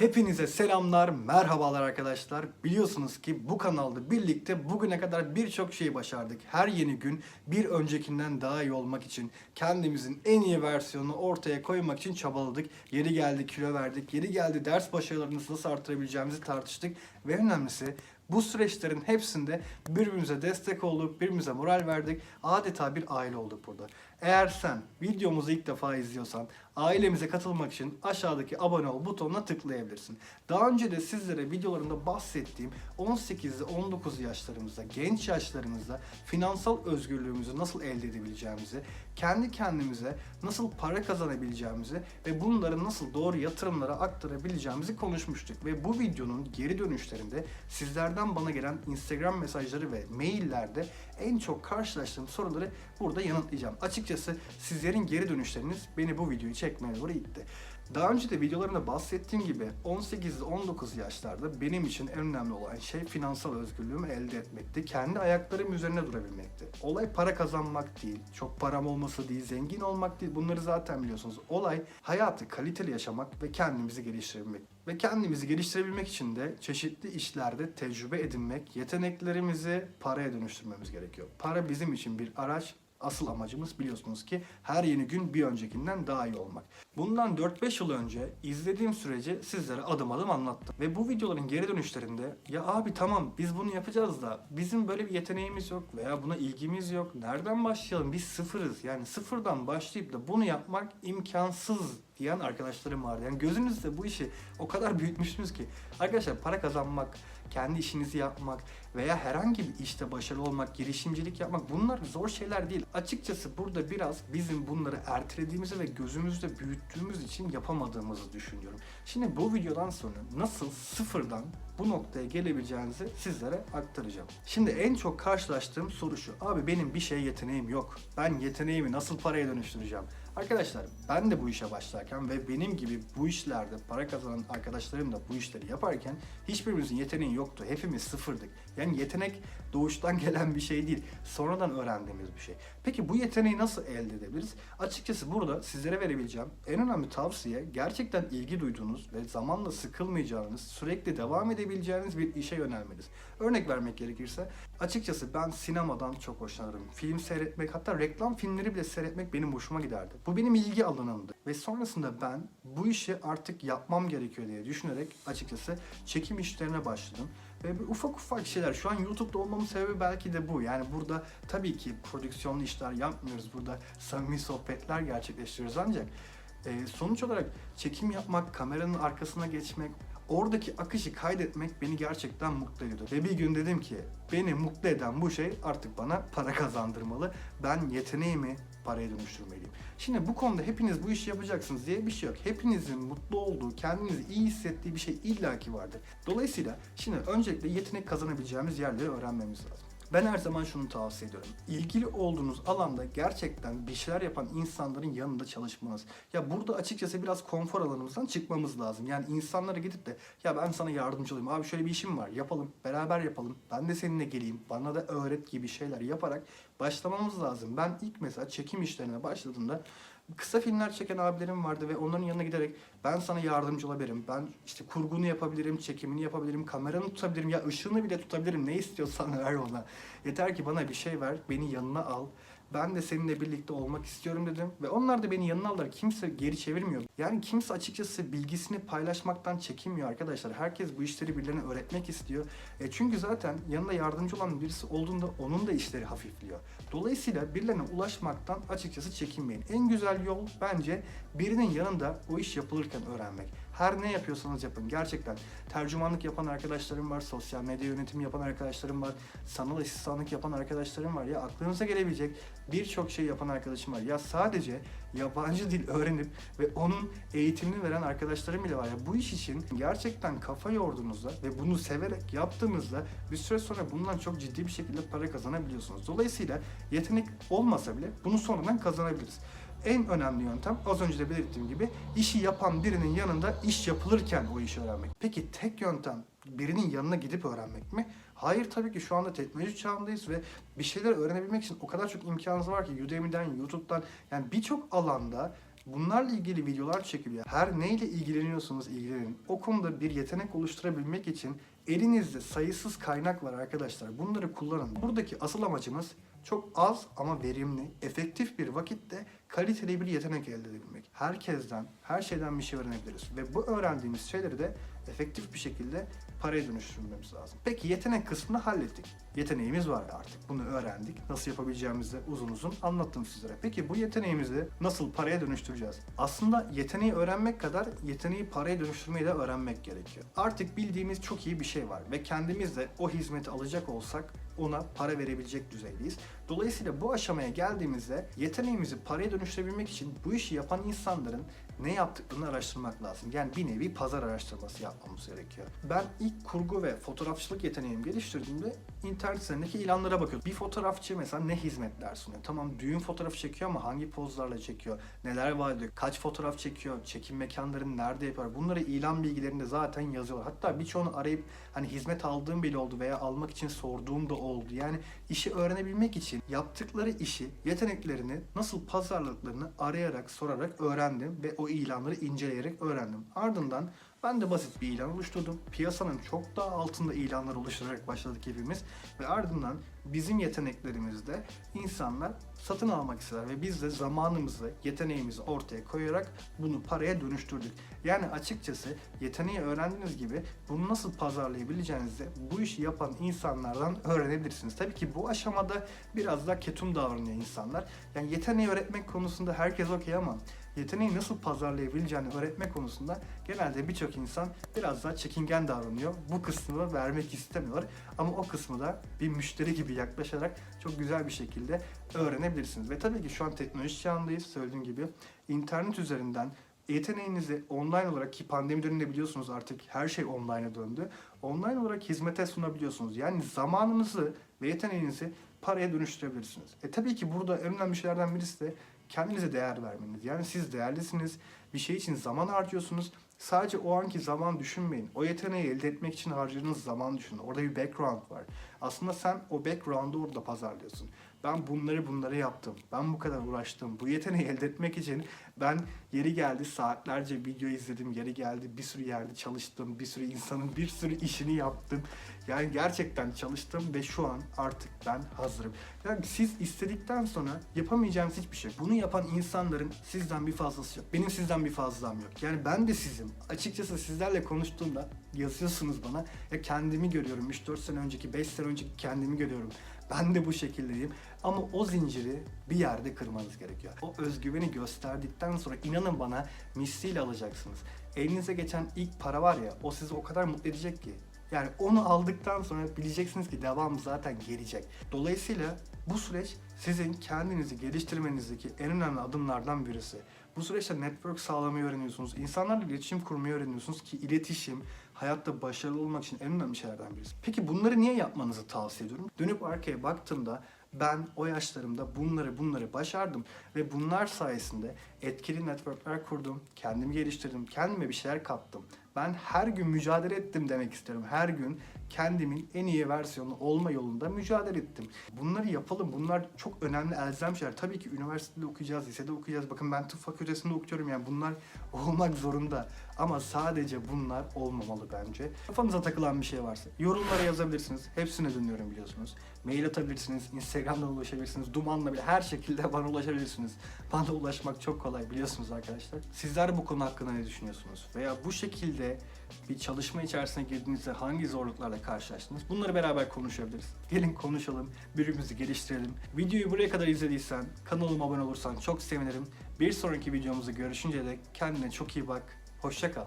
Hepinize selamlar, merhabalar arkadaşlar. Biliyorsunuz ki bu kanalda birlikte bugüne kadar birçok şey başardık. Her yeni gün bir öncekinden daha iyi olmak için, kendimizin en iyi versiyonunu ortaya koymak için çabaladık. Yeri geldi kilo verdik, yeri geldi ders başarılarımızı nasıl arttırabileceğimizi tartıştık. Ve önemlisi bu süreçlerin hepsinde birbirimize destek olduk, birbirimize moral verdik. Adeta bir aile olduk burada. Eğer sen videomuzu ilk defa izliyorsan ailemize katılmak için aşağıdaki abone ol butonuna tıklayabilirsin. Daha önce de sizlere videolarımda bahsettiğim 18 ile 19 yaşlarımızda, genç yaşlarımızda finansal özgürlüğümüzü nasıl elde edebileceğimizi, kendi kendimize nasıl para kazanabileceğimizi ve bunları nasıl doğru yatırımlara aktarabileceğimizi konuşmuştuk. Ve bu videonun geri dönüşlerinde sizlerden bana gelen Instagram mesajları ve maillerde en çok karşılaştığım soruları burada yanıtlayacağım. Açıkçası sizlerin geri dönüşleriniz beni bu videoyu çekmeye doğru itti. Daha önce de videolarımda bahsettiğim gibi 18-19 yaşlarda benim için en önemli olan şey finansal özgürlüğümü elde etmekti. Kendi ayaklarım üzerine durabilmekti. Olay para kazanmak değil, çok param olması değil, zengin olmak değil. Bunları zaten biliyorsunuz. Olay hayatı kaliteli yaşamak ve kendimizi geliştirebilmek. Ve kendimizi geliştirebilmek için de çeşitli işlerde tecrübe edinmek, yeteneklerimizi paraya dönüştürmemiz gerekiyor. Para bizim için bir araç, Asıl amacımız biliyorsunuz ki her yeni gün bir öncekinden daha iyi olmak. Bundan 4-5 yıl önce izlediğim süreci sizlere adım adım anlattım. Ve bu videoların geri dönüşlerinde ya abi tamam biz bunu yapacağız da bizim böyle bir yeteneğimiz yok veya buna ilgimiz yok. Nereden başlayalım? Biz sıfırız. Yani sıfırdan başlayıp da bunu yapmak imkansız diyen arkadaşlarım vardı. Yani gözünüzde bu işi o kadar büyütmüşsünüz ki. Arkadaşlar para kazanmak, kendi işinizi yapmak veya herhangi bir işte başarılı olmak, girişimcilik yapmak bunlar zor şeyler değil. Açıkçası burada biraz bizim bunları ertelediğimizi ve gözümüzde büyüttüğümüz için yapamadığımızı düşünüyorum. Şimdi bu videodan sonra nasıl sıfırdan bu noktaya gelebileceğinizi sizlere aktaracağım. Şimdi en çok karşılaştığım soru şu. Abi benim bir şeye yeteneğim yok. Ben yeteneğimi nasıl paraya dönüştüreceğim? Arkadaşlar ben de bu işe başlarken ve benim gibi bu işlerde para kazanan arkadaşlarım da bu işleri yaparken hiçbirimizin yeteneği yoktu. Hepimiz sıfırdık. Yani yetenek doğuştan gelen bir şey değil. Sonradan öğrendiğimiz bir şey. Peki bu yeteneği nasıl elde edebiliriz? Açıkçası burada sizlere verebileceğim en önemli tavsiye gerçekten ilgi duyduğunuz ve zamanla sıkılmayacağınız, sürekli devam edebileceğiniz bir işe yönelmeniz. Örnek vermek gerekirse açıkçası ben sinemadan çok hoşlanırım. Film seyretmek hatta reklam filmleri bile seyretmek benim hoşuma giderdi. Bu benim ilgi alanımdı. Ve sonrasında ben bu işi artık yapmam gerekiyor diye düşünerek açıkçası çekim işlerine başladım. Ve bir ufak ufak şeyler. Şu an YouTube'da olmamın sebebi belki de bu. Yani burada tabii ki prodüksiyonlu işler yapmıyoruz. Burada samimi sohbetler gerçekleştiriyoruz ancak e, sonuç olarak çekim yapmak, kameranın arkasına geçmek, oradaki akışı kaydetmek beni gerçekten mutlu ediyordu. Ve bir gün dedim ki beni mutlu eden bu şey artık bana para kazandırmalı. Ben yeteneğimi paraya dönüştürmeliyim. Şimdi bu konuda hepiniz bu işi yapacaksınız diye bir şey yok. Hepinizin mutlu olduğu, kendinizi iyi hissettiği bir şey illaki vardır. Dolayısıyla şimdi öncelikle yetenek kazanabileceğimiz yerleri öğrenmemiz lazım. Ben her zaman şunu tavsiye ediyorum. İlgili olduğunuz alanda gerçekten bir şeyler yapan insanların yanında çalışmanız. Ya burada açıkçası biraz konfor alanımızdan çıkmamız lazım. Yani insanlara gidip de ya ben sana yardımcı olayım. Abi şöyle bir işim var. Yapalım. Beraber yapalım. Ben de seninle geleyim. Bana da öğret gibi şeyler yaparak başlamamız lazım. Ben ilk mesela çekim işlerine başladığımda kısa filmler çeken abilerim vardı ve onların yanına giderek ben sana yardımcı olabilirim. Ben işte kurgunu yapabilirim, çekimini yapabilirim, kameranı tutabilirim ya ışığını bile tutabilirim. Ne istiyorsan ver bana. Yeter ki bana bir şey ver, beni yanına al. Ben de seninle birlikte olmak istiyorum dedim ve onlar da beni yanına aldılar. Kimse geri çevirmiyor. Yani kimse açıkçası bilgisini paylaşmaktan çekinmiyor arkadaşlar. Herkes bu işleri birilerine öğretmek istiyor. E çünkü zaten yanında yardımcı olan birisi olduğunda onun da işleri hafifliyor. Dolayısıyla birilerine ulaşmaktan açıkçası çekinmeyin. En güzel yol bence birinin yanında o iş yapılırken öğrenmek. Her ne yapıyorsanız yapın. Gerçekten tercümanlık yapan arkadaşlarım var, sosyal medya yönetimi yapan arkadaşlarım var, sanal asistanlık yapan arkadaşlarım var. Ya aklınıza gelebilecek birçok şey yapan arkadaşım var. Ya sadece yabancı dil öğrenip ve onun eğitimini veren arkadaşlarım bile var. Ya bu iş için gerçekten kafa yorduğunuzda ve bunu severek yaptığınızda bir süre sonra bundan çok ciddi bir şekilde para kazanabiliyorsunuz. Dolayısıyla yetenek olmasa bile bunu sonradan kazanabiliriz en önemli yöntem az önce de belirttiğim gibi işi yapan birinin yanında iş yapılırken o işi öğrenmek. Peki tek yöntem birinin yanına gidip öğrenmek mi? Hayır tabii ki şu anda teknoloji çağındayız ve bir şeyler öğrenebilmek için o kadar çok imkanınız var ki Udemy'den, YouTube'dan yani birçok alanda Bunlarla ilgili videolar çekiliyor. Her neyle ilgileniyorsanız ilgilenin. O konuda bir yetenek oluşturabilmek için elinizde sayısız kaynak var arkadaşlar. Bunları kullanın. Buradaki asıl amacımız çok az ama verimli, efektif bir vakitte kaliteli bir yetenek elde edebilmek. Herkesten, her şeyden bir şey öğrenebiliriz. Ve bu öğrendiğimiz şeyleri de efektif bir şekilde paraya dönüştürmemiz lazım. Peki yetenek kısmını hallettik. Yeteneğimiz var artık. Bunu öğrendik. Nasıl yapabileceğimizi uzun uzun anlattım sizlere. Peki bu yeteneğimizi nasıl paraya dönüştüreceğiz? Aslında yeteneği öğrenmek kadar yeteneği paraya dönüştürmeyi de öğrenmek gerekiyor. Artık bildiğimiz çok iyi bir şey var ve kendimiz de o hizmeti alacak olsak ona para verebilecek düzeydeyiz. Dolayısıyla bu aşamaya geldiğimizde yeteneğimizi paraya dönüştürebilmek için bu işi yapan insanların ne yaptıklarını araştırmak lazım. Yani bir nevi pazar araştırması yapmamız gerekiyor. Ben ilk kurgu ve fotoğrafçılık yeteneğimi geliştirdiğimde internet sitelerindeki ilanlara bakıyordum. Bir fotoğrafçı mesela ne hizmetler sunuyor? Tamam düğün fotoğrafı çekiyor ama hangi pozlarla çekiyor? Neler vaat ediyor? Kaç fotoğraf çekiyor? Çekim mekanlarını nerede yapar? Bunları ilan bilgilerinde zaten yazıyorlar. Hatta birçoğunu arayıp hani hizmet aldığım bile oldu veya almak için sorduğum da oldu. Yani işi öğrenebilmek için yaptıkları işi, yeteneklerini nasıl pazarladıklarını arayarak, sorarak öğrendim ve o ilanları inceleyerek öğrendim. Ardından ben de basit bir ilan oluşturdum. Piyasanın çok daha altında ilanlar oluşturarak başladık hepimiz. Ve ardından bizim yeteneklerimizde insanlar satın almak ister ve biz de zamanımızı, yeteneğimizi ortaya koyarak bunu paraya dönüştürdük. Yani açıkçası yeteneği öğrendiğiniz gibi bunu nasıl pazarlayabileceğinizi bu işi yapan insanlardan öğrenebilirsiniz. Tabii ki bu aşamada biraz daha ketum davranıyor insanlar. Yani yeteneği öğretmek konusunda herkes okey ama yeteneği nasıl pazarlayabileceğini öğretmek konusunda genelde birçok insan biraz daha çekingen davranıyor. Bu kısmını vermek istemiyorlar. Ama o kısmı da bir müşteri gibi yaklaşarak çok güzel bir şekilde öğrenebilirsiniz. Ve tabii ki şu an teknoloji çağındayız. Söylediğim gibi internet üzerinden yeteneğinizi online olarak ki pandemi döneminde biliyorsunuz artık her şey online'a döndü. Online olarak hizmete sunabiliyorsunuz. Yani zamanınızı ve yeteneğinizi paraya dönüştürebilirsiniz. E tabii ki burada en önemli şeylerden birisi de kendinize değer vermeniz. Yani siz değerlisiniz. Bir şey için zaman harcıyorsunuz. Sadece o anki zaman düşünmeyin. O yeteneği elde etmek için harcadığınız zaman düşünün. Orada bir background var. Aslında sen o background'u orada pazarlıyorsun. Ben bunları bunları yaptım. Ben bu kadar uğraştım. Bu yeteneği elde etmek için ben yeri geldi saatlerce video izledim. Yeri geldi bir sürü yerde çalıştım. Bir sürü insanın bir sürü işini yaptım. Yani gerçekten çalıştım ve şu an artık ben hazırım. Yani siz istedikten sonra yapamayacağınız hiçbir şey. Bunu yapan insanların sizden bir fazlası yok. Benim sizden bir fazlam yok. Yani ben de sizim. Açıkçası sizlerle konuştuğumda yazıyorsunuz bana. Ya kendimi görüyorum. 3-4 sene önceki, 5 sene önceki kendimi görüyorum. Ben de bu şekildeyim. Ama o zinciri bir yerde kırmanız gerekiyor. O özgüveni gösterdikten sonra inanın bana misliyle alacaksınız. Elinize geçen ilk para var ya o sizi o kadar mutlu edecek ki. Yani onu aldıktan sonra bileceksiniz ki devam zaten gelecek. Dolayısıyla bu süreç sizin kendinizi geliştirmenizdeki en önemli adımlardan birisi. Bu süreçte network sağlamayı öğreniyorsunuz. İnsanlarla iletişim kurmayı öğreniyorsunuz ki iletişim hayatta başarılı olmak için en önemli şeylerden birisi. Peki bunları niye yapmanızı tavsiye ediyorum? Dönüp arkaya baktığımda ben o yaşlarımda bunları bunları başardım ve bunlar sayesinde etkili networkler kurdum, kendimi geliştirdim, kendime bir şeyler kattım. Ben her gün mücadele ettim demek istiyorum. Her gün kendimin en iyi versiyonu olma yolunda mücadele ettim. Bunları yapalım. Bunlar çok önemli elzem şeyler. Tabii ki üniversitede okuyacağız, lisede okuyacağız. Bakın ben tıp fakültesinde okuyorum yani bunlar olmak zorunda. Ama sadece bunlar olmamalı bence. Kafanıza takılan bir şey varsa yorumlara yazabilirsiniz. Hepsini dinliyorum biliyorsunuz. Mail atabilirsiniz, Instagram'dan ulaşabilirsiniz, Duman'la bile her şekilde bana ulaşabilirsiniz. Bana ulaşmak çok kolay biliyorsunuz arkadaşlar. Sizler bu konu hakkında ne düşünüyorsunuz? Veya bu şekilde bir çalışma içerisine girdiğinizde hangi zorluklarla karşılaştınız? Bunları beraber konuşabiliriz. Gelin konuşalım, birbirimizi geliştirelim. Videoyu buraya kadar izlediysen, kanalıma abone olursan çok sevinirim. Bir sonraki videomuzda görüşünce dek kendine çok iyi bak. Hoşça kal.